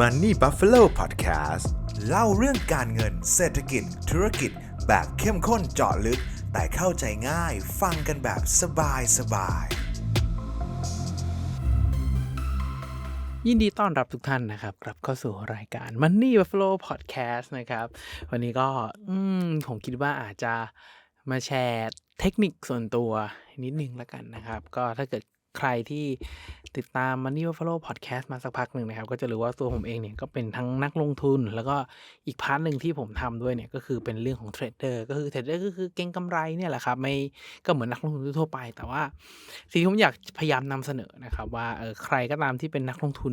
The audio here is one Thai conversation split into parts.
Money Buffalo Podcast เล่าเรื่องการเงินเศรษฐกิจ ธุรกิจ แบบเข้มข้นเจาะลึก แต่เข้าใจง่ายฟังกันแบบสบายสบาย ยินดีต้อนรับทุกท่านนะครับ กลับเข้าสู่รายการ Money Buffalo Podcast นะครับ วันนี้ก็อืมผมคิดว่าอาจจะมาแชร์เทคนิคส่วนตัวนิดนึงแล้วกันนะครับ ก็ถ้าเกิด ใครที่ติดตาม Money Buffalo Podcast มาสักพักหนึ่งนะครับ ก็จะรู้ว่าตัวผมเองเนี่ยก็เป็นทั้งนักลงทุน แล้วก็อีกพาร์ทหนึ่งที่ผมทำด้วยเนี่ยก็คือเป็นเรื่องของเทรดเดอร์ก็คือเทรดเดอร์ก็คือเก็งกำไรเนี่ยแหละครับไม่ก็เหมือนนักลงทุนทั่วไป แต่ว่าสิ่งที่ผมอยากพยายามนำเสนอนะครับว่าเออใครก็ตามที่เป็นนักลงทุน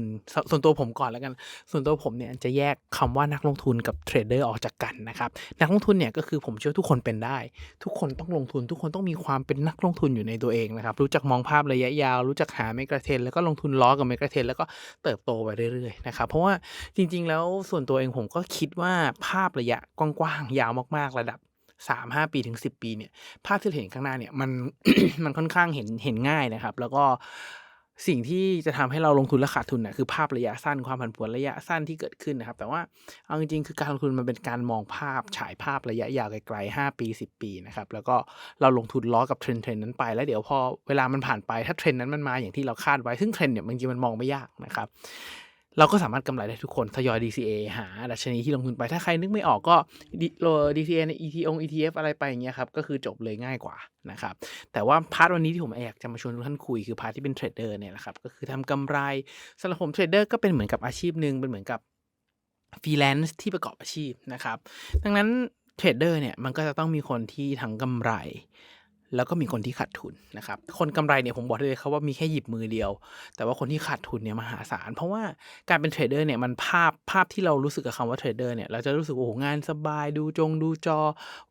ส่วนตัวผมก่อนแล้วกัน ส่วนตัวผมเนี่ยจะแยกคำว่านักลงทุนกับเทรดเดอร์ออกจากกันนะครับนักลงทุนเนี่ยก็คือผมเชื่อทุกคนเป็นได้ ทุกคนต้องลงทุน ทุกคนต้องมีความเป็นนักลงทุนอยู่ในตัวเองนะครับรู้จักมองภาพระยะยาวรู้จักหาเมกะเทนแล้วก็ลงทุนล้อกับเมกะเทนแล้วก็เติบโตไปเรื่อยๆนะครับเพราะว่าจริง ๆ แล้วส่วนตัวเองผมก็คิดว่าภาพระยะกว้างๆยาวมากๆระดับสามห้าปีถึงสิบปีเนี่ยภาพที่เห็นข้างหน้าเนี่ยมันมันค่อนข้างเห็นเห็นง่ายนะครับ แล้วก็ สิ่งที่จะทำให้เราลงทุนและขาดทุนเนี่ยคือภาพระยะสั้นความผันผวนระยะสั้นที่เกิดขึ้นนะครับ แต่ว่าเอาจริงๆคือการลงทุนมันเป็นการมองภาพฉายภาพระยะยาวไกลๆห้าปีสิบปีนะครับแล้วก็เราลงทุนล้อกับเทรนด์เทรนนั้นไป แล้วเดี๋ยวพอเวลามันผ่านไปถ้าเทรนด์นั้นมันมาอย่างที่เราคาดไว้ซึ่งเทรนด์เนี่ยจริงๆมันมองไม่ยากนะครับ เราก็สามารถกำไรได้ทุกคนทยอย DCA หาดัชนีที่ลงทุนไปถ้าใครนึกไม่ออกก็โล DCA ใน ETO ETF อะไรไปอย่างเงี้ยครับก็คือจบเลยง่ายกว่านะครับแต่ว่าพาร์ทวันนี้ที่ผมอยากจะมาชวนทุกท่านคุยคือพาร์ทที่เป็นเทรดเดอร์เนี่ยแหละครับก็คือทำกำไรสำหรับผมเทรดเดอร์ก็เป็นเหมือนกับอาชีพหนึ่งเป็นเหมือนกับฟรีแลนซ์ที่ประกอบอาชีพนะครับดังนั้นเทรดเดอร์เนี่ยมันก็จะต้องมีคนที่ทั้งกำไร แล้วก็มีคนที่ขาดทุนนะครับ คนกำไรเนี่ยผมบอกได้เลยครับว่ามีแค่หยิบมือเดียว แต่ว่าคนที่ขาดทุนเนี่ยมหาศาล เพราะว่าการเป็นเทรดเดอร์เนี่ยมันภาพภาพที่เรารู้สึกกับคำว่าเทรดเดอร์เนี่ยเราจะรู้สึกว่าโอ้โหงานสบายดูจงดูจอ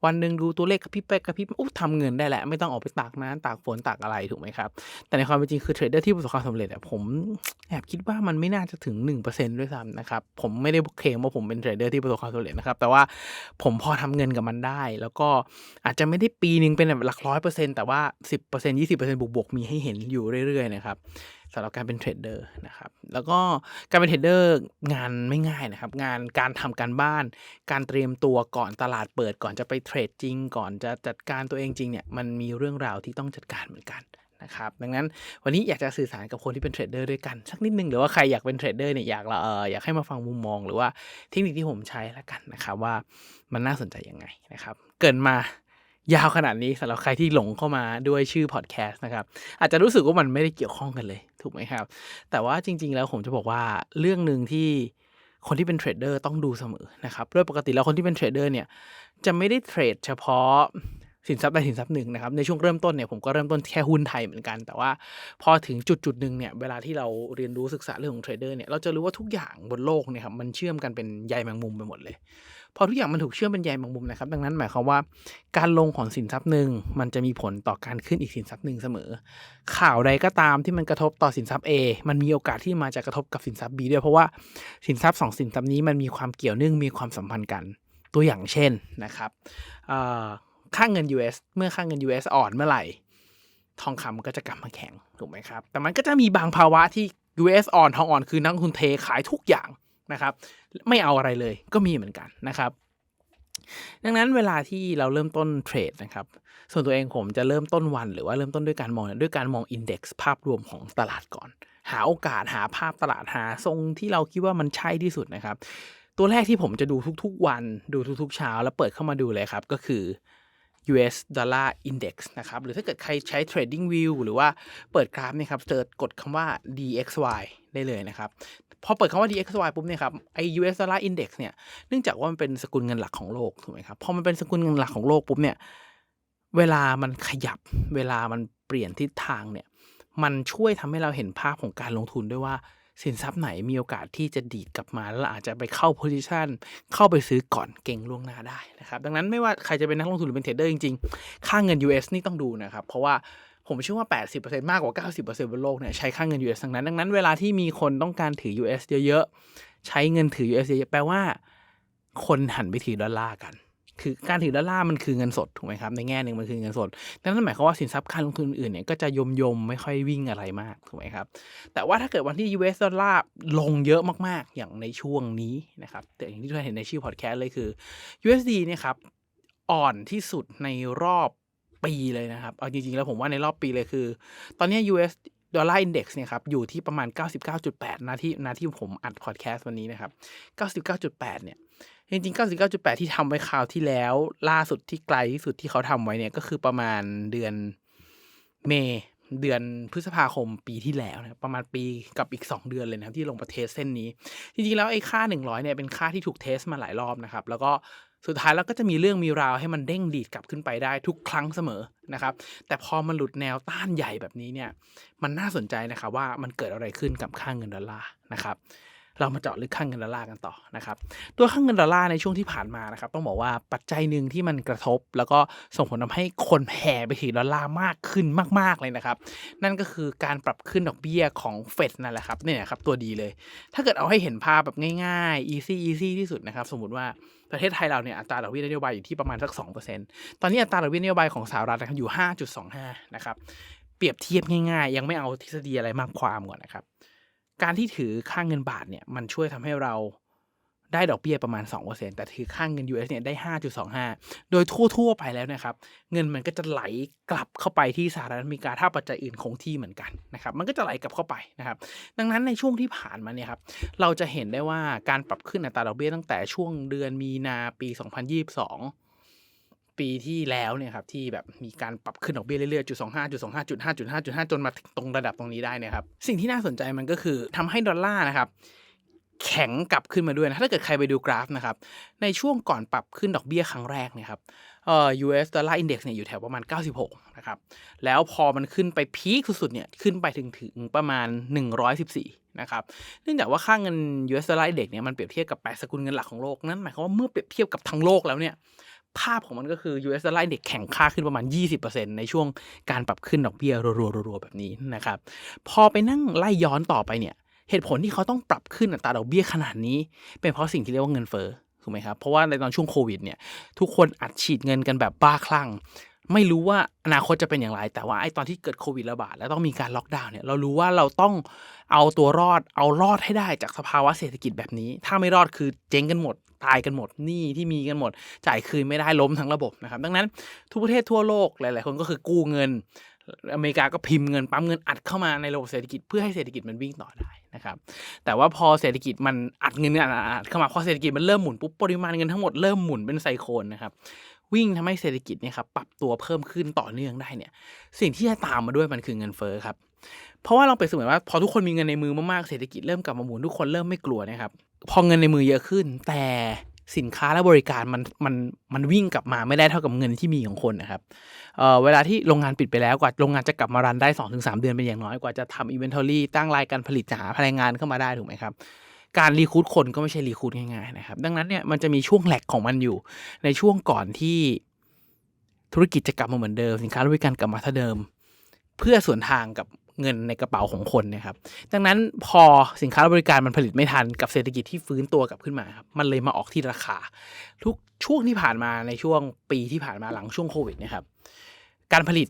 วันหนึ่งดูตัวเลขกระพริบไปกระพริบอุ๊บทำเงินได้แหละไม่ต้องออกไปตากน้ำตากฝนตากอะไรถูกไหมครับ แต่ในความเป็นจริงคือเทรดเดอร์ที่ประสบความสำเร็จอะผมแอบคิดว่ามันไม่น่าจะถึง 1%ด้วยซ้ำนะครับผมไม่ได้เคลมว่าผมเป็นเทรดเดอร์ที่ประสบความสำเร็จนะครับแต่ว่าผมพอทำเงินกับมันได้ แล้วก็อาจจะไม่ได้ปีนึงเป็นแบบหลักร้อยเปอร์เซ็นต์แต่ว่า 10% 20%บวกๆมีให้เห็นอยู่เรื่อยๆนะครับสำหรับการเป็นเทรดเดอร์นะครับ แล้วก็การเป็นเทรดเดอร์งานไม่ง่ายนะครับ งานการทำการบ้าน การเตรียมตัวก่อนตลาดเปิดก่อนจะไปเทรดจริง ก่อนจะจัดการตัวเองจริงเนี่ยมันมีเรื่องราวที่ต้องจัดการเหมือนกันนะครับดังนั้นวันนี้อยากจะสื่อสารกับคนที่เป็นเทรดเดอร์ด้วยกันสักนิดนึงหรือว่าใครอยากเป็นเทรดเดอร์เนี่ยอยากเอออยากให้มาฟังมุมมอง หรือว่าเทคนิคที่ผมใช้แล้วกันนะครับว่ามันน่าสนใจยังไงนะครับ เกินมา ยาวขนาดนี้สำหรับใครที่หลงเข้ามาด้วยชื่อพอดแคสต์นะครับ อาจจะรู้สึกว่ามันไม่ได้เกี่ยวข้องกันเลย ถูกไหมครับ แต่ว่าจริง ๆ แล้วผมจะบอกว่าเรื่องหนึ่งที่คนที่เป็นเทรดเดอร์ต้องดูเสมอนะครับโดยปกติแล้วคนที่เป็นเทรดเดอร์เนี่ยจะไม่ได้เทรดเฉพาะสินทรัพย์ใดสินทรัพย์หนึ่งนะครับในช่วงเริ่มต้นเนี่ยผมก็เริ่มต้นแค่หุ้นไทยเหมือนกัน แต่ว่าพอถึงจุดจุดหนึ่งเนี่ยเวลาที่เราเรียนรู้ศึกษาเรื่องของเทรดเดอร์เนี่ยเราจะรู้ว่าทุกอย่างบนโลกเนี่ยครับมันเชื่อมกันเป็นใยแมงมุมไปหมดเลย พอทุกอย่างมันถูกเชื่อมเป็นใยแมงมุมนะครับ ดังนั้นหมายความว่า การลงของสินทรัพย์หนึ่งมันจะมีผลต่อการขึ้นอีกสินทรัพย์หนึ่งเสมอ ข่าวใดก็ตามที่มันกระทบต่อสินทรัพย์ A มันมีโอกาสที่มาจะกระทบกับสินทรัพย์ B ด้วยเพราะว่าสินทรัพย์สองสินทรัพย์นี้มันมีความเกี่ยวเนื่องมีความสัมพันธ์กัน ตัวอย่างเช่นนะครับค่าเงิน US เมื่อค่าเงิน US อ่อนเมื่อไหร่ ทองคำก็จะกลับมาแข็งถูกไหมครับ แต่มันก็จะมีบางภาวะที่ US อ่อนทองอ่อนคือนักลงทุนเทขายทุกอย่าง นะครับไม่เอาอะไรเลยก็มีเหมือนกันนะครับ ดังนั้นเวลาที่เราเริ่มต้นเทรดนะครับ ส่วนตัวเองผมจะเริ่มต้นวัน หรือว่าเริ่มต้นด้วยการมองด้วยการมองอินเด็กซ์ภาพรวมของตลาดก่อน หาโอกาสหาภาพตลาดหาทรงที่เราคิดว่ามันใช่ที่สุดนะครับ ตัวแรกที่ผมจะดูทุกๆวัน ดูทุกๆเช้า แล้วเปิดเข้ามาดูเลยครับ ก็คือ US Dollar Index นะครับ หรือถ้าเกิดใครใช้ Trading View หรือว่าเปิดกราฟเนี่ยครับเจอกดคำว่า DXY ได้เลยนะครับ พอเปิดคำว่า DXY ปุ๊บเนี่ยครับไอ US Dollar Index เนี่ยเนื่องจากว่ามันเป็นสกุลเงินหลักของโลกถูกไหมครับพอมันเป็นสกุลเงินหลักของโลกปุ๊บเนี่ยเวลามันขยับเวลามันเปลี่ยนทิศทางเนี่ยมันช่วยทำให้เราเห็นภาพของการลงทุนด้วยว่า สินทรัพย์ไหนมีโอกาสที่จะดีดกลับมา แล้วอาจจะไปเข้าโพซิชันเข้าไปซื้อก่อนเก่งล่วงหน้าได้นะครับ ดังนั้นไม่ว่าใครจะเป็นนักลงทุนหรือเป็นเทรดเดอร์จริงๆ ค่าเงิน US นี่ต้องดูนะครับ เพราะว่าผมเชื่อว่า 80%มากกว่า 90%บนโลกเนี่ยใช้ค่าเงิน US ทั้งนั้น ดังนั้นเวลาที่มีคนต้องการถือ US เยอะๆ ใช้เงินถือ US เยอะๆ แปลว่า คนหันไปถือดอลลาร์กัน คือการถือดอลลาร์มันคือเงินสดถูกไหมครับในแง่หนึ่งมันคือเงินสดนั่นหมายความว่าสินทรัพย์การลงทุนอื่นเนี่ยก็จะยมยมไม่ค่อยวิ่งอะไรมากถูกไหมครับแต่ว่าถ้าเกิดวันที่ US ดอลลาร์ลงเยอะมากๆ อย่างในช่วงนี้นะครับแต่อย่างที่ทุกท่านเห็นในชื่อพอดแคสต์เลยคือ USD เนี่ยครับอ่อนที่สุดในรอบปีเลยนะครับ เอาจริงๆ แล้วผมว่าในรอบปีเลยคือ ตอนนี้ US ดอลลาร์อินเด็กซ์เนี่ยครับอยู่ที่ประมาณ 99.8 นาที่นาที่ผมอัดพอดแคสต์วันนี้นะครับ 99.8 เนี่ย จริงๆ 99.8 ที่ทำไว้คราวที่แล้ว ล่าสุดที่ไกลที่สุดที่เขาทำไว้เนี่ยก็คือประมาณเดือนเมษเดือนพฤษภาคมปีที่แล้วนะประมาณปีกับอีก 2 เดือนเลยนะครับที่ลงประเทสเส้นนี้ จริงๆแล้วไอ้ค่า 100เนี่ยเป็นค่าที่ถูกเทสมาหลายรอบนะครับ แล้วก็ สุดท้ายแล้วก็จะมีเรื่องมีราวให้มันเด้งดีดกลับขึ้นไปได้ทุกครั้งเสมอนะครับ แต่พอมันหลุดแนวต้านใหญ่แบบนี้เนี่ย มันน่าสนใจนะครับว่ามันเกิดอะไรขึ้นกับค่างเงินดอลลาร์นะครับเรามาเจาะลึกค่างเงินดอลลาร์กันต่อนะครับ ตัวค่างเงินดอลลาร์ในช่วงที่ผ่านมานะครับ ต้องบอกว่าปัจจัยหนึ่งที่มันกระทบ แล้วก็ส่งผลทำให้คนแห่ไปถือดอลลาร์มากขึ้นมาก ๆเลยนะครับ นั่นก็คือการปรับขึ้นดอกเบี้ยของเฟดนั่นแหละครับเนี่ยครับตัวดีเลย ถ้าเกิดเอาให้เห็นภาพแบบง่ายๆ easy easy ที่สุดนะครับ สมมติว่า ประเทศไทยเราเนี่ยอัตราดอกเบี้ยนโยบายอยู่ที่ประมาณสัก 2%ตอนนี้อัตราดอกเบี้ยนโยบายของสหรัฐนะครับอยู่ 5.25 นะครับ เปรียบเทียบง่ายๆ ยังไม่เอาทฤษฎีอะไรมากความก่อนนะครับ การที่ถือค่างเงินบาทเนี่ยมันช่วยทำให้เรา ได้ดอกเบี้ยประมาณ 2%แต่ถือค่างเงิน US เนี่ยได้ 5.25 โดยทั่ว ๆ ไปแล้วนะครับ เงินมันก็จะไหลกลับเข้าไปที่สหรัฐอเมริกาถ้าปัจจัยอื่นคงที่เหมือนกันนะครับมันก็จะไหลกลับเข้าไปนะครับ ดังนั้นในช่วงที่ผ่านมาเนี่ยครับเราจะเห็นได้ว่าการปรับขึ้นอัตราดอกเบี้ยตั้งแต่ช่วงเดือนมีนาปี 2022ปีที่แล้วเนี่ยครับที่แบบมีการปรับขึ้นดอกเบี้ยเรื่อยๆจุดสองห้าจุดสองห้าจุดห้าจุดห้าจุดห้าจนมาตรงระดับตรงนี้ได้นี่ยครับ สิ่งที่น่าสนใจมันก็คือทำให้ดอลลาร์นะครับ แข็งกลับขึ้นมาด้วยนะถ้าเกิดใครไปดูกราฟนะครับในช่วงก่อนปรับขึ้นดอกเบี้ยครั้งแรกเนี่ยครับเอ่อ US Dollar Index เนี่ยอยู่แถวประมาณ 96 นะครับ แล้วพอมันขึ้นไปพีคสุดๆเนี่ยขึ้นไปถึงถึงประมาณ 114 นะครับ เนื่องจากว่าค่าเงิน US Dollar Index เนี่ยมันเปรียบเทียบกับ8สกุลเงินหลักของโลก นั่นหมายความว่าเมื่อเปรียบเทียบกับทั้งโลกแล้วเนี่ยภาพของมันก็คือ US Dollar Index แข็งค่าขึ้นประมาณ 20%ในช่วงการปรับขึ้นดอกเบี้ยรัวๆๆๆแบบนี้นะครับ พอไปนั่งไล่ย้อนต่อไปเนี่ย เหตุผลที่เขาต้องปรับขึ้นอัตราดอกเบี้ยขนาดนี้ เป็นเพราะสิ่งที่เรียกว่าเงินเฟ้อถูกไหมครับเพราะว่าในตอนช่วงโควิดเนี่ยทุกคนอัดฉีดเงินกันแบบบ้าคลั่งไม่รู้ว่าอนาคตจะเป็นอย่างไร แต่ว่าไอ้ตอนที่เกิดโควิดระบาดแล้วต้องมีการล็อกดาวน์เนี่ยเรารู้ว่าเราต้องเอาตัวรอดเอารอดให้ได้จากสภาวะเศรษฐกิจแบบนี้ ถ้าไม่รอดคือเจ๊งกันหมด ตายกันหมดหนี้ที่มีกันหมด จ่ายคืนไม่ได้ล้มทั้งระบบนะครับ ดังนั้นทุกประเทศทั่วโลกหลายๆ คนก็คือกู้เงิน อเมริกาก็พิมพ์เงินปั๊มเงินอัดเข้ามาในระบบเศรษฐกิจเพื่อให้เศรษฐกิจมันวิ่งต่อได้ นะครับแต่ว่าพอเศรษฐกิจมันอัดเงินอัดอัดอัดเข้ามาพอเศรษฐกิจมันเริ่มหมุนปุ๊บปริมาณเงินทั้งหมดเริ่มหมุนเป็นไซโคลนนะครับวิ่งทำให้เศรษฐกิจเนี่ยครับปรับตัวเพิ่มขึ้นต่อเนื่องได้เนี่ยสิ่งที่จะตามมาด้วยมันคือเงินเฟ้อครับเพราะว่าเราไปสมมติว่า พอทุกคนมีเงินในมือมากๆเศรษฐกิจเริ่มกลับมาหมุนทุกคนเริ่มไม่กลัวนะครับพอเงินในมือเยอะขึ้น แต่ สินค้าและบริการมันมันมันวิ่งกลับมาไม่ได้เท่ากับเงินที่มีของคนนะครับเออเวลาที่โรงงานปิดไปแล้วกว่าโรงงานจะกลับมารันได้ 2-3 เดือนเป็นอย่างน้อยกว่าจะทำอินเวนทอรี่ตั้งรายการผลิตจะหาพลังงานเข้ามาได้ถูกไหมครับการรีคูดคนก็ไม่ใช่รีคูดง่ายๆนะครับ ดังนั้นเนี่ยมันจะมีช่วงแหลกของมันอยู่ ในช่วงก่อนที่ธุรกิจจะกลับมาเหมือนเดิม สินค้าและบริการกลับมาเท่าเดิม เพื่อส่วนทางกับ เงินในกระเป๋าของคนเนะครับ ดังนั้นพอสินค้าและบริการมันผลิตไม่ทันกับเศรษฐกิจที่ฟื้นตัวกลับขึ้นมาครับมันเลยมาออกที่ราคา ทุกช่วงที่ผ่านมาในช่วงปีที่ผ่านมาหลังช่วงโควิดนะครับการผลิต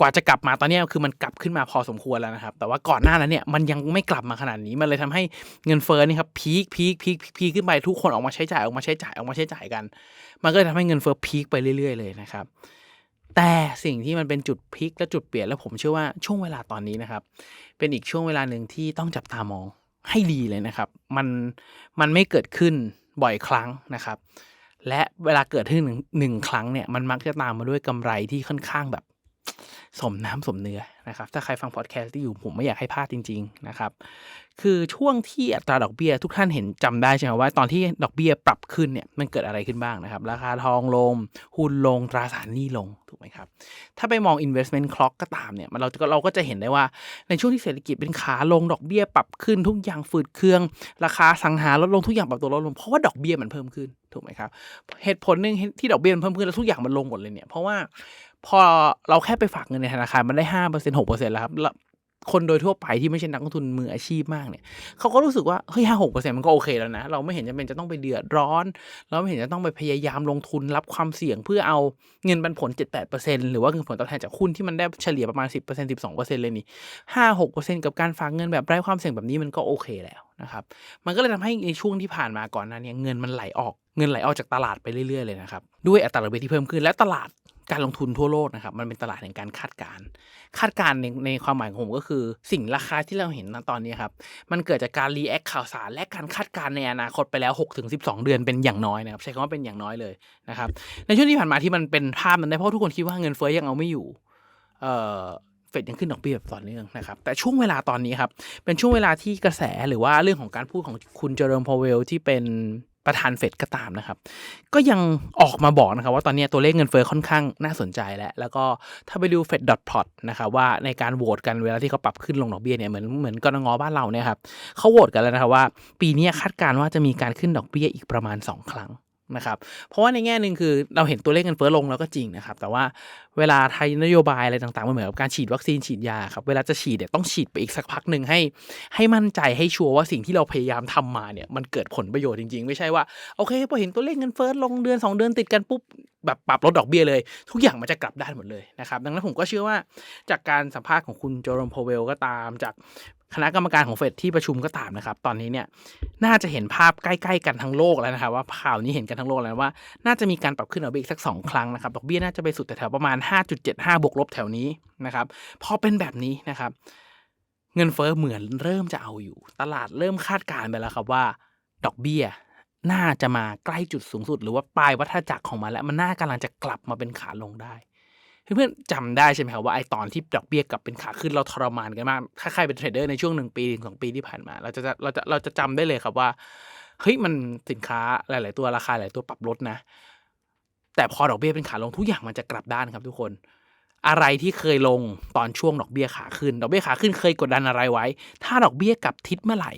กว่าจะกลับมาตอนนี้คือมันกลับขึ้นมาพอสมควรแล้วนะครับ แต่ว่าก่อนหน้านั้นเนี่ยมันยังไม่กลับมาขนาดนี้มันเลยทำให้เงินเฟ้อนี่ครับพีคพีคพีคพีคขึ้นไปทุกคนออกมาใช้จ่ายออกมาใช้จ่ายออกมาใช้จ่ายกัน มันก็เลยทำให้เงินเฟ้อพีคไปเรื่อย ๆ เลยนะครับ แต่สิ่งที่มันเป็นจุดพลิกและจุดเปลี่ยน แล้วผมเชื่อว่าช่วงเวลาตอนนี้นะครับ เป็นอีกช่วงเวลาหนึ่งที่ต้องจับตามองให้ดีเลยนะครับ มันมันไม่เกิดขึ้นบ่อยครั้งนะครับ และเวลาเกิดขึ้นหนึ่งครั้งเนี่ยมันมักจะตามมาด้วยกำไรที่ค่อนข้างแบบ สมน้ำสมเนื้อนะครับ ถ้าใครฟังพอดแคสต์ที่อยู่ผมไม่อยากให้พลาดจริง ๆ นะครับ คือช่วงที่อัตราดอกเบี้ยทุกท่านเห็นจำได้ใช่ไหมว่าตอนที่ดอกเบี้ยปรับขึ้นเนี่ยมันเกิดอะไรขึ้นบ้างนะครับ ราคาทองลง หุ้นลงตราสารหนี้ลงถูกไหมครับ ถ้าไปมอง investment clock ก็ตามเนี่ยมันเราเราก็จะเห็นได้ว่าในช่วงที่เศรษฐกิจเป็นขาลงดอกเบี้ยปรับขึ้นทุกอย่างฝืดเครื่อง ราคาสังหาลดลงทุกอย่างปรับตัวลดลงเพราะว่าดอกเบี้ยมันเพิ่มขึ้นถูกไหมครับเหตุผลหนึ่งที่ดอกเบี้ยมันเพิ่มขึ้นแล้วทุกอย่างมันลงหมดเลยเนี่ยเพราะว่า พอเราแค่ไปฝากเงินในธนาคารมันได้ห้าเปอร์เซ็นหกเปอร์เซ็นแล้วครับคนโดยทั่วไปที่ไม่ใช่นักลงทุนมืออาชีพมากเนี่ยเขาก็รู้สึกว่าเฮ้ยห้าหกเปอร์เซ็นมันก็โอเคแล้วนะ เราไม่เห็นจะเป็นจะต้องไปเดือดร้อน เราไม่เห็นจะต้องไปพยายามลงทุนรับความเสี่ยงเพื่อเอาเงินปันผลเจ็ดแปดเปอร์เซ็นหรือว่าเงินผลตอบแทนจากหุ้นที่มันได้เฉลี่ยประมาณสิบเปอร์เซ็นสิบสองเปอร์เซ็นเลยนี่ห้าหกเปอร์เซ็นกับการฝากเงินแบบไร้ความเสี่ยงแบบนี้มันก็โอเคแล้วนะครับมันก็เลยทำให้ในช่วงที่ผ่านมาก่อนหน้านี้เงินมันไหลออกเงินไหลออกจากตลาดไปเรื่อยๆเลยนะครับด้วยอัตราดอกเบี้ยที่เพิ่มขึ้นและตลาด การลงทุนทั่วโลกนะครับ มันเป็นตลาดแห่งการคาดการณ์คาดการณ์ในในความหมายของผมก็คือ สิ่งราคาที่เราเห็นณตอนนี้ครับ มันเกิดจากการรีแอคข่าวสาร และการคาดการณ์ในอนาคตไปแล้ว6ถึง12เดือนเป็นอย่างน้อยนะครับ ใช้คำว่าเป็นอย่างน้อยเลยนะครับ ในช่วงที่ผ่านมาที่มันเป็นภาพนั้นได้เพราะทุกคนคิดว่าเงินเฟ้อยังเอาไม่อยู่ เอ่อเฟดยังขึ้นดอกเบี้ยแบบต่อเนื่องนะครับ แต่ช่วงเวลาตอนนี้ครับ เป็นช่วงเวลาที่กระแสหรือว่าเรื่องของการพูดของคุณเจอร์มพาวเวลที่เป็น ประธานเฟดก็ตามนะครับ ก็ยังออกมาบอกนะครับว่าตอนนี้ตัวเลขเงินเฟ้อค่อนข้างน่าสนใจแล้วแล้วก็ถ้าไปดู Fed dot plot นะครับว่าในการโหวตกันเวลาที่เขาปรับขึ้นลงดอกเบี้ยเนี่ยเหมือนเหมือนกรงอบ้านเราเนี่ยครับเขาโหวตกันแล้วนะครับว่า ปีนี้คาดการณ์ว่าจะมีการขึ้นดอกเบี้ยอีกประมาณ 2 ครั้ง นะครับ เพราะว่าในแง่หนึ่งคือเราเห็นตัวเลขเงินเฟ้อลงแล้วก็จริงนะครับ แต่ว่าเวลาไทยนโยบายอะไรต่างๆมันเหมือนกับการฉีดวัคซีนฉีดยาครับเวลาจะฉีดเนี่ยต้องฉีดไปอีกสักพักหนึ่งให้ ให้มั่นใจให้ชัวร์ว่าสิ่งที่เราพยายามทำมาเนี่ยมันเกิดผลประโยชน์จริง ๆ ไม่ใช่ว่าโอเคพอเห็นตัวเลขเงินเฟ้อลงเดือน 2 เดือนติดกันปุ๊บแบบปรับลดดอกเบี้ยเลย ทุกอย่างมันจะกลับด้านหมดเลยนะครับ ดังนั้นผมก็เชื่อว่าจากการสัมภาษณ์ของคุณโจอร์มพาวเวลก็ตามจาก คณะกรรมการของเฟดที่ประชุมก็ตามนะครับ ตอนนี้เนี่ยน่าจะเห็นภาพใกล้ๆกันทั้งโลกแล้วนะครับ ว่าข่าวนี้เห็นกันทั้งโลกแล้วว่า น่าจะมีการปรับขึ้นดอกเบี้ยอีกสัก 2 ครั้งนะครับดอกเบี้ยน่าจะไปสุดแถวประมาณ 5.75 บวกลบแถวนี้นะครับพอเป็นแบบนี้นะครับ เงินเฟ้อเหมือนเริ่มจะเอาอยู่ ตลาดเริ่มคาดการณ์ไปแล้วครับว่า ดอกเบี้ยน่าจะมาใกล้จุดสูงสุด หรือว่าปลายวัฏจักรของมันแล้วมันน่ากำลังจะกลับมาเป็นขาลงได้ เพื่อนๆจำได้ใช่ไหมครับว่าไอตอนที่ดอกเบี้ยกลับเป็นขาขึ้นเราทรมานกันมาก ถ้าใครเป็นเทรดเดอร์ในช่วงหนึ่งปีถึงสองปีที่ผ่านมา เราจะเราจะเราจะจำได้เลยครับว่าเฮ้ยมันสินค้าหลาย ๆ ตัวราคาหลายตัวปรับลดนะ แต่พอดอกเบี้ยเป็นขาลงทุกอย่างมันจะกลับด้านครับทุกคน อะไรที่เคยลงตอนช่วงดอกเบี้ยขาขึ้น ดอกเบี้ยขาขึ้นเคยกดดันอะไรไว้ ถ้าดอกเบี้ยกลับทิศเมื่อไหร่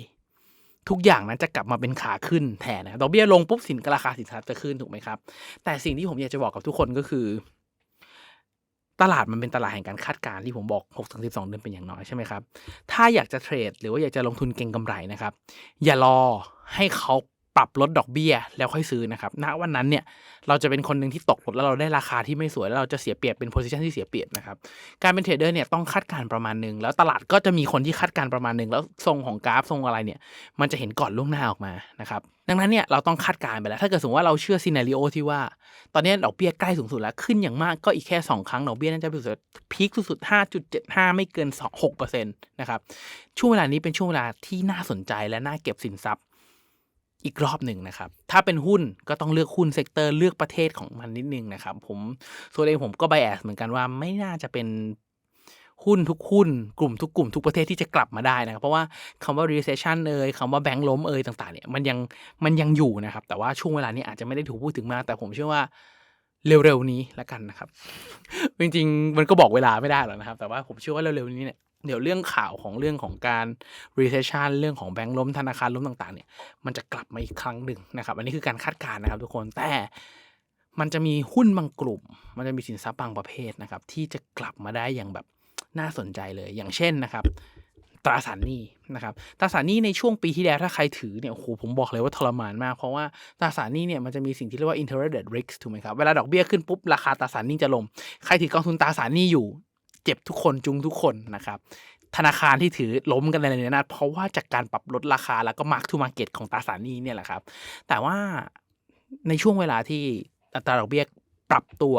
ทุกอย่างนั้นจะกลับมาเป็นขาขึ้นแทนนะดอกเบี้ยลงปุ๊บสินราคาสินค้าจะขึ้นถูกไหมครับ แต่สิ่งที่ผมอยากจะบอกกับทุกคนก็คือ ตลาดมันเป็นตลาดแห่งการคาดการณ์ที่ผมบอก6ถึง12 เดือนเป็นอย่างน้อยใช่ไหมครับ ถ้าอยากจะเทรดหรือว่าอยากจะลงทุนเก่งกำไรนะครับ อย่ารอให้เขา ปรับลดดอกเบี้ยแล้วค่อยซื้อนะครับณวันนั้นเนี่ยเราจะเป็นคนหนึ่งที่ตกรถแล้วเราได้ราคาที่ไม่สวยแล้วเราจะเสียเปรียบเป็นโพซิชันที่เสียเปรียบนะครับการเป็นเทรดเดอร์เนี่ยต้องคาดการณ์ประมาณหนึ่งแล้วตลาดก็จะมีคนที่คาดการณ์ประมาณหนึ่งแล้วทรงของกราฟทรงอะไรเนี่ยมันจะเห็นก่อนล่วงหน้าออกมานะครับดังนั้นเนี่ยเราต้องคาดการณ์ไปแล้ว ถ้าเกิดสมมติว่าเราเชื่อซีนารีโอที่ว่า ตอนนี้ดอกเบี้ยใกล้สูงสุดแล้วขึ้นอย่างมากก็อีกแค่ 2 ครั้งดอกเบี้ยน่าจะไปสุดพีคสุดๆ5.75 ไม่เกิน6%นะครับช่วงเวลานี้เป็นช่วงเวลาที่น่าสนใจและน่าเก็บสินทรัพย์ อีกรอบหนึ่งนะครับ ถ้าเป็นหุ้นก็ต้องเลือกหุ้นเซกเตอร์เลือกประเทศของมันนิดนึงนะครับ ผมส่วนเองผมก็ไบแอสเหมือนกันว่าไม่น่าจะเป็นหุ้นทุกหุ้นกลุ่มทุกกลุ่มทุกประเทศที่จะกลับมาได้นะครับ เพราะว่าคำว่า recession เอ่ยคำว่าแบงก์ล้มเอ่ยต่างๆเนี่ยมันยังมันยังอยู่นะครับ แต่ว่าช่วงเวลานี้อาจจะไม่ได้ถูกพูดถึงมาก แต่ผมเชื่อว่าเร็วๆนี้แล้วกันนะครับ จริงๆ มันก็บอกเวลาไม่ได้หรอกนะครับ แต่ว่าผมเชื่อว่าเร็วๆนี้เนี่ย เดี๋ยวเรื่องข่าวของเรื่องของการ recession เรื่องของแบงก์ล้มธนาคารล้มต่างๆเนี่ยมันจะกลับมาอีกครั้งหนึ่งนะครับอันนี้คือการคาดการณ์นะครับทุกคนแต่มันจะมีหุ้นบางกลุ่ม มันจะมีสินทรัพย์บางประเภทนะครับที่จะกลับมาได้อย่างแบบน่าสนใจเลยอย่างเช่นนะครับตราสารหนี้นะครับตราสารหนี้ในช่วงปีที่แล้วถ้าใครถือเนี่ยโอ้โหผมบอกเลยว่าทรมานมากเพราะว่าตราสารหนี้เนี่ยมันจะมีสิ่งที่เรียกว่า interest rate risk ถูกไหมครับเวลาดอกเบี้ยขึ้นปุ๊บราคาตราสารหนี้จะลง ใครถือกองทุนตราสารหนี้อยู่ เจ็บทุกคนจุงทุกคนนะครับธนาคารที่ถือล้มกันในระนาดเพราะว่าจากการปรับลดราคาแล้วก็ mark to market ของตราสารนี้เนี่ยแหละครับ แต่ว่าในช่วงเวลาที่อัตราดอกเบี้ยปรับตัว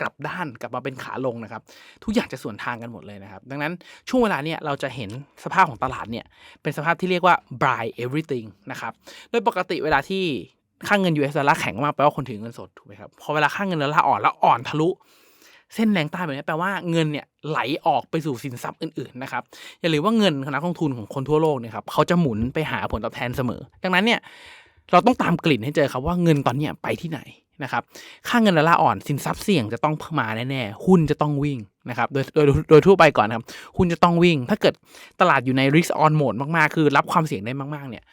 กลับด้านกลับมาเป็นขาลงนะครับ ทุกอย่างจะสวนทางกันหมดเลยนะครับ ดังนั้นช่วงเวลาเนี่ยเราจะเห็นสภาพของตลาดเนี่ยเป็นสภาพที่เรียกว่า buy everything นะครับโดยปกติเวลาที่ค่างเงิน US ดอลลาร์แข็งมากแปลว่าคนถือเงินสดถูกไหมครับพอเวลาค่างเงินดอลลาร์อ่อนแล้วอ่อนทะลุ เส้นแรงใต้แบบนี้แปลว่าเงินเนี่ยไหลออกไปสู่สินทรัพย์อื่นๆนะครับอย่าลืมว่าเงินคณะลงทุนของคนทั่วโลกเนี่ยครับเขาจะหมุนไปหาผลตอบแทนเสมอ ดังนั้นเนี่ยเราต้องตามกลิ่นให้เจอครับว่าเงินตอนนี้ไปที่ไหนนะครับค่าเงินดอลลาร์อ่อนสินทรัพย์เสี่ยงจะต้องมาแน่ๆหุ้นจะต้องวิ่งนะครับโดยโดยโดยทั่วไปก่อนนครับหุ้นจะต้องวิ่ง ถ้าเกิดตลาดอยู่ใน risk on mode มากๆ คือรับความเสี่ยงได้มากๆเนี่ย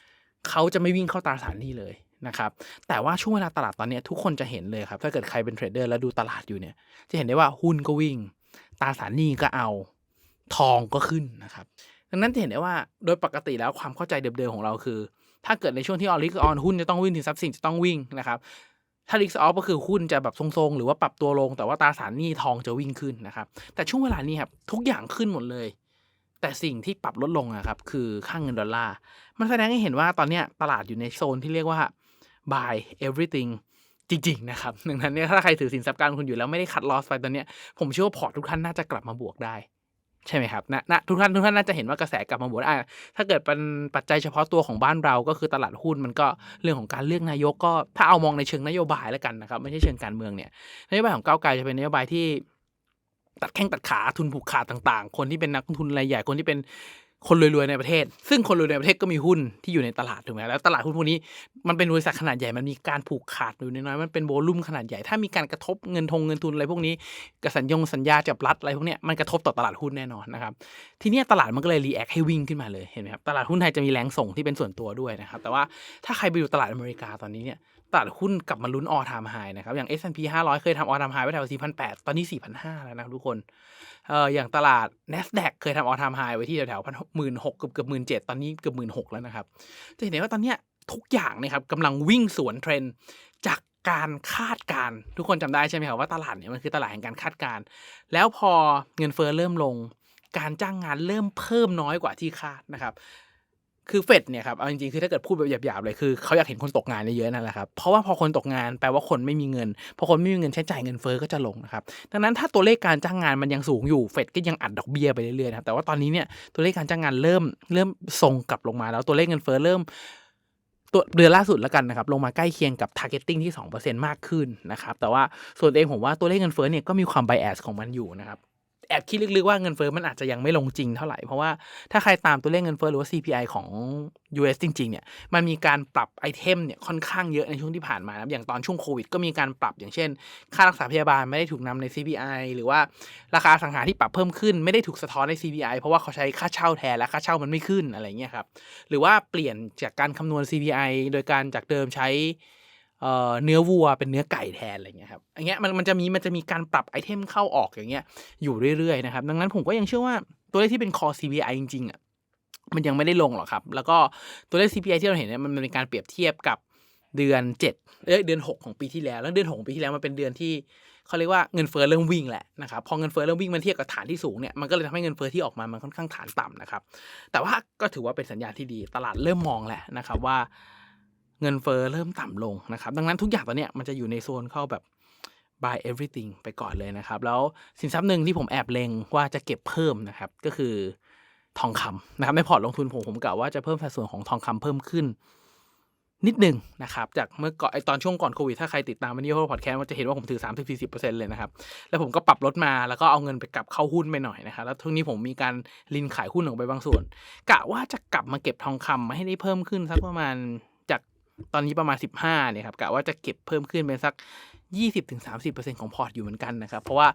เขาจะไม่วิ่งเข้าตราสารนี้เลย นะครับแต่ว่าช่วงเวลาตลาดตอนนี้ทุกคนจะเห็นเลยครับ ถ้าเกิดใครเป็นเทรดเดอร์แล้วดูตลาดอยู่เนี่ย จะเห็นได้ว่าหุ้นก็วิ่งตราสารหนี้ก็เอาทองก็ขึ้นนะครับดังนั้นจะเห็นได้ว่าโดยปกติแล้วความเข้าใจเดิมๆของเราคือ ถ้าเกิดในช่วงที่ออริกออนหุ้นจะต้องวิ่งถึงทรัพย์สินจะต้องวิ่งนะครับถ้าริกออฟก็คือหุ้นจะแบบทรงๆ หรือว่าปรับตัวลง แต่ว่าตราสารหนี้ทองจะวิ่งขึ้นนะครับ แต่ช่วงเวลานี้ครับทุกอย่างขึ้นหมดเลย แต่สิ่งที่ปรับลดลงอะครับคือค่างเงินดอลลาร์ มันแสดงให้เห็นว่าตอนนี้ตลาดอยู่ในโซนที่เรียกว่า buy everything จริง ๆ นะครับ ดังนั้นเนี่ยถ้าใครถือสินทรัพย์การลงทุนอยู่แล้วไม่ได้คัดลอสไปตอนเนี้ยผมเชื่อว่าพอร์ตทุกท่านน่าจะกลับมาบวกได้ใช่ไหมครับนะนะทุกท่านทุกท่านน่าจะเห็นว่ากระแสกลับมาบวกได้อะถ้าเกิดเป็นปัจจัยเฉพาะตัวของบ้านเราก็คือตลาดหุ้นมันก็เรื่องของการเลือกนายกก็ถ้าเอามองในเชิงนโยบายแล้วกันนะครับ ไม่ใช่เชิงการเมืองเนี่ยนโยบายของก้าวไกลจะเป็นนโยบายที่ตัดแข้งตัดขาทุนผูกขาดต่าง ๆ คนที่เป็นนักลงทุนรายใหญ่คนที่เป็น คนรวยๆในประเทศ ซึ่งคนรวยในประเทศก็มีหุ้นที่อยู่ในตลาดถูกไหมแล้วตลาดหุ้นพวกนี้มันเป็นบริษัทขนาดใหญ่มันมีการผูกขาดอยู่น้อยๆมันเป็นโวลุ่มขนาดใหญ่ถ้ามีการกระทบเงินทงเงินทุนอะไรพวกนี้กบสัญญงสัญญาจับรัฐอะไรพวกเนี้ยมันกระทบต่อตลาดหุ้นแน่นอนนะครับทีนี้ตลาดมันก็เลยรีแอคให้วิ่งขึ้นมาเลยเห็นไหมครับตลาดหุ้นไทยจะมีแรงส่งที่เป็นส่วนตัวด้วยนะครับแต่ว่าถ้าใครไปดูตลาดอเมริกาตอนนี้เนี่ย ตลาดหุ้นกลับมาลุ้นออทามไฮนะครับ อย่าง S&P 500 เคยทำออทามไฮไว้แถว 4,800 ตอนนี้ 4,500 แล้วนะทุกคนเอ่ออย่างตลาด NASDAQ เคยทำออทามไฮไว้ที่แถวๆหมื่นหกเกือบเกือบหมื่นเจ็ดตอนนี้เกือบหมื่นหกแล้วนะครับ จะเห็นได้ว่าตอนเนี้ยทุกอย่างนะครับกำลังวิ่งสวนเทรนด์จากการคาดการทุกคนจำได้ใช่ไหมครับว่าตลาดเนี่ยมันคือตลาดแห่งการคาดการ แล้วพอเงินเฟ้อเริ่มลง การจ้างงานเริ่มเพิ่มน้อยกว่าที่คาดนะครับ คือเฟดเนี่ยครับเอาจริงๆคือถ้าเกิดพูดแบบหยาบๆเลยคือเขาอยากเห็นคนตกงานเยอะๆนั่นแหละครับเพราะว่าพอคนตกงานแปลว่าคนไม่มีเงินพอคนไม่มีเงินใช้จ่ายเงินเฟ้อก็จะลงนะครับดังนั้นถ้าตัวเลขการจ้างงานมันยังสูงอยู่เฟดก็ยังอัดดอกเบี้ยไปเรื่อยๆนะครับแต่ว่าตอนนี้เนี่ยตัวเลขการจ้างงานเริ่มเริ่มทรงกลับลงมา แล้วตัวเลขเงินเฟ้อเริ่มตัวเดือนล่าสุดแล้วกันนะครับลงมาใกล้เคียงกับ targeting ที่ 2%มากขึ้นนะครับแต่ว่าส่วนเองผมว่าตัวเลขเงินเฟ้อเนี่ยก็มีความ bias ของมันอยู่นะครับ แอบคิดลึกๆว่าเงินเฟ้อมันอาจจะยังไม่ลงจริงเท่าไหร่ เพราะว่าถ้าใครตามตัวเลขเงินเฟ้อหรือว่า CPI ของ US จริงๆเนี่ยมันมีการปรับไอเทมเนี่ยค่อนข้างเยอะในช่วงที่ผ่านมานะอย่างตอนช่วงโควิดก็มีการปรับอย่างเช่น ค่ารักษาพยาบาลไม่ได้ถูกนำใน CPI หรือว่าราคาสังหาที่ปรับเพิ่มขึ้นไม่ได้ถูกสะท้อนใน CPI เพราะว่าเขาใช้ค่าเช่าแทนและค่าเช่ามันไม่ขึ้นอะไรเงี้ยครับหรือว่าเปลี่ยนจากการคำนวณ CPI โดยการจากเดิมใช้ เอ่อเนื้อวัวเป็นเนื้อไก่แทนอะไรเงี้ยครับอย่างเงี้ยมันมันจะมีมันจะมีการปรับไอเทมเข้าออกอย่างเงี้ยอยู่เรื่อยๆนะครับดังนั้นผมก็ยังเชื่อว่าตัวเลขที่เป็น core CPI จริงๆอะมันยังไม่ได้ลงหรอกครับ แล้วก็ตัวเลข CPI ที่เราเห็นเนี่ยมันเป็นการเปรียบเทียบกับเดือน7เอ้ยเดือน 6 ของปีที่แล้ว แล้วเดือน6ของปีที่แล้วมันเป็นเดือนที่เขาเรียกว่าเงินเฟ้อเริ่มวิ่งแหละนะครับพอเงินเฟ้อเริ่มวิ่งมันเทียบกับฐานที่สูงเนี่ยมันก็เลยทำให้เงินเฟ้อที่ออกมามันค่อนข้างฐานต่ำนะครับแต่ว่าก็ถือว่าเป็นสัญญาณที่ดีตลาดเริ่มมองแหละนะครับว่า เงินเฟ้อเริ่มต่ำลงนะครับ ดังนั้นทุกอย่างตอนเนี้ยมันจะอยู่ในโซนเข้าแบบ buy everything ไปก่อนเลยนะครับ แล้วสินทรัพย์หนึ่งที่ผมแอบเลงว่าจะเก็บเพิ่มนะครับ ก็คือทองคำนะครับในพอร์ตลงทุนผมผมกะว่าจะเพิ่มสัดส่วนของทองคำเพิ่มขึ้น นิดหนึ่งนะครับ จากเมื่อก่อนไอตอนช่วงก่อนโควิดถ้าใครติดตามวันนี้พอดแคสต์มันจะเห็นว่าผมถือ 3 0 4 0 เลยนะครับ แล้วผมก็ปรับลดมาแล้วก็เอาเงินไปกลับเข้าหุ้นไปหน่อยนะครับ แล้วทุกนี้ผมมีการลินขายหุ้นออกไปบางส่วนกะว่าจะกลับมาเก็บทองคำมาให้ได้เพิ่มขึ้นสักประมาณ ตอนนี้ประมาณ 15เนี่ยครับกะว่าจะเก็บเพิ่มขึ้นเป็นสัก 20-30%ของพอร์ตอยู่เหมือนกันนะครับ เพราะว่า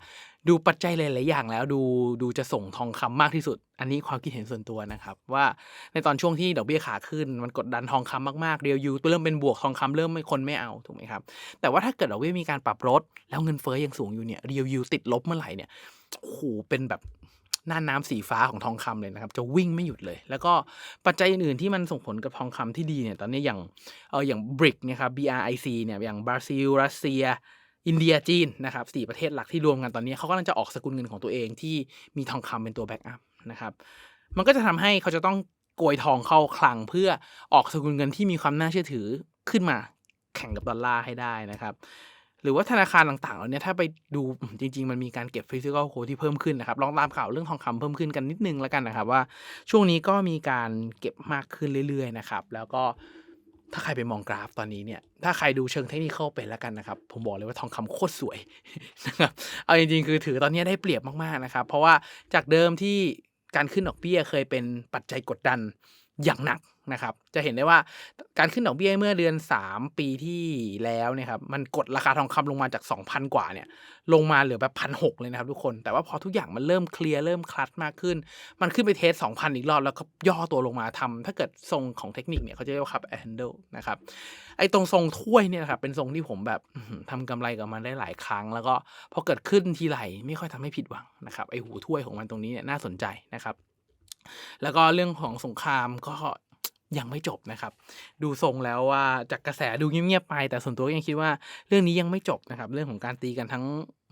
ดูปัจจัยหลาย ๆ อย่างแล้วดูดูจะส่งทองคำมากที่สุด อันนี้ความคิดเห็นส่วนตัวนะครับ ว่าในตอนช่วงที่ดอกเบี้ยขาขึ้น มันกดดันทองคำมาก ๆ เรียวยูตัวเริ่มเป็นบวกทองคำเริ่มไม่คนไม่เอาถูกไหมครับ แต่ว่าถ้าเกิดดอกเบี้ยมีการปรับลดแล้วเงินเฟ้อยังสูงอยู่เนี่ยเรียวยูติดลบเมื่อไหร่เนี่ยโอ้โหเป็นแบบ น้านน้ำสีฟ้าของทองคำเลยนะครับ จะวิ่งไม่หยุดเลย แล้วก็ปัจจัยอื่นๆที่มันส่งผลกับทองคำที่ดีเนี่ยตอนนี้อย่างเอออย่างบริกนะครับ BRIC เนี่ยอย่างบราซิลรัสเซียอินเดียจีนนะครับสี่ประเทศหลักที่รวมกันตอนนี้เขากำลังจะออกสกุลเงินของตัวเองที่มีทองคำเป็นตัวแบ็กอัพนะครับมันก็จะทำให้เขาจะต้องโกยทองเข้าคลังเพื่อออกสกุลเงินที่มีความน่าเชื่อถือขึ้นมาแข่งกับดอลลาร์ให้ได้นะครับ รือว่าธนาคารต่างๆเหล่านี้ถ้าไปดูจริง ๆ มันมีการเก็บฟิสิกอลโคที่เพิ่มขึ้นนะครับลองตามข่าวเรื่องทองคำเพิ่มขึ้นกันนิดนึงแล้วกันนะครับว่าช่วงนี้ก็มีการเก็บมากขึ้นเรื่อย ๆ นะครับ แล้วก็ถ้าใครไปมองกราฟตอนนี้เนี่ย ถ้าใครดูเชิงเทคนิคเป็นแล้วกันนะครับ ผมบอกเลยว่าทองคำโคตรสวยนะครับ เอาจริงๆ คือถือตอนนี้ได้เปรียบมากๆนะครับ เพราะว่าจากเดิมที่การขึ้นดอกเบี้ยเคยเป็นปัจจัยกดดันอย่างหนัก นะครับ จะเห็นได้ว่าการขึ้นดอกเบี้ยเมื่อเดือน 3 ปีที่แล้วเนี่ยครับ มันกดราคาทองคำลงมาจาก 2,000 กว่าเนี่ย ลงมาเหลือแบบพันหเลยนะครับทุกคน แต่ว่าพอทุกอย่างมันเริ่มเคลียร์เริ่มคลัดมากขึ้น มันขึ้นไปเทส 2,000 อีกรอบ แล้วก็ย่อตัวลงมาทำถ้าเกิดทรงของเทคนิคเนี่ยเขาจะเรียกว่าคับแอนเดิลนะครับ ไอ้ตรงทรงถ้วยเนี่ยครับ เป็นทรงที่ผมแบบอื้อหือทำกำไรกับมันได้หลายครั้ง แล้วก็พอเกิดขึ้นทีไรไม่ค่อยทำให้ผิดหวังนะครับ ไอ้หูถ้วยของมันตรงนี้เนี่ยน่าสนใจนะครับแล้วก็เรื่องของสงครามก็ ยังไม่จบนะครับ ดูทรงแล้วว่าจากกระแสดูเงียบๆไป แต่ส่วนตัวก็ยังคิดว่าเรื่องนี้ยังไม่จบนะครับ เรื่องของการตีกันทั้ง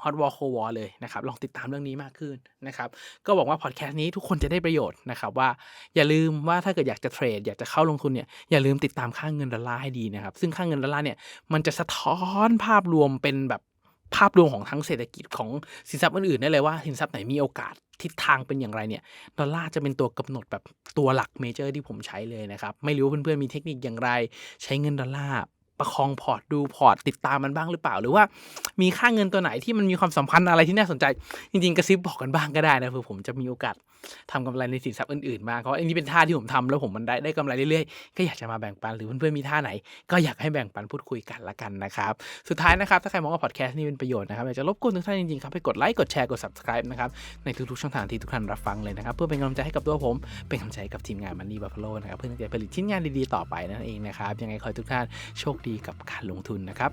Hot War Cold War เลยนะครับ ลองติดตามเรื่องนี้มากขึ้นนะครับ ก็บอกว่าพอดแคสต์นี้ทุกคนจะได้ประโยชน์นะครับ ว่าอย่าลืมว่าถ้าเกิดอยากจะเทรด อยากจะเข้าลงทุนเนี่ยอย่าลืมติดตามค่าเงินดอลลาร์ให้ดีนะครับ ซึ่งค่าเงินดอลลาร์เนี่ยมันจะสะท้อนภาพรวมเป็นแบบภาพรวมของทั้งเศรษฐกิจของสินทรัพย์อื่นๆได้เลยว่าสินทรัพย์ไหนมีโอกาส ทิศทางเป็นอย่างไรเนี่ยดอลลาร์จะเป็นตัวกำหนดแบบตัวหลักเมเจอร์ที่ผมใช้เลยนะครับ ไม่รู้ว่าเพื่อนๆมีเทคนิคอย่างไร ใช้เงินดอลลาร์ ประคองพอร์ตดูพอร์ตติดตามมันบ้างหรือเปล่า หรือว่ามีค่าเงินตัวไหนที่มันมีความสัมพันธ์อะไรที่น่าสนใจ จริงๆ กระซิบบอกกันบ้างก็ได้นะเพื่อผมจะมีโอกาสทำกำไรในสินทรัพย์อื่นๆบ้าเพราะอันนี้เป็นท่าที่ผมทำแล้วผมมันได้ได้กำไรเรื่อยๆ ก็อยากจะมาแบ่งปันหรือเพื่อนๆมีท่าไหน ก็อยากให้แบ่งปันพูดคุยกันละกันนะครับ สุดท้ายนะครับถ้าใครมองว่าพอดแคสต์นี้เป็นประโยชน์นะครับอยากจะรบกวนทุกท่านจริงๆครับให้กดไลค์กดแชร์กด subscribe นะครับในทุกๆช่องทางที่ทุกท่านรับฟังเลยนะครับเพื่อเป็นกำลังใจให้กับตัวผมเป็นกำลังใจกับทีมงานมันนี่บัฟฟาโลนะครับเพื่อที่จะผลิตชิ้นงานดีๆต่อไปนั่นเองนะครับยังไงขอทุกท่านโชคดีกับการลงทุนนะครับ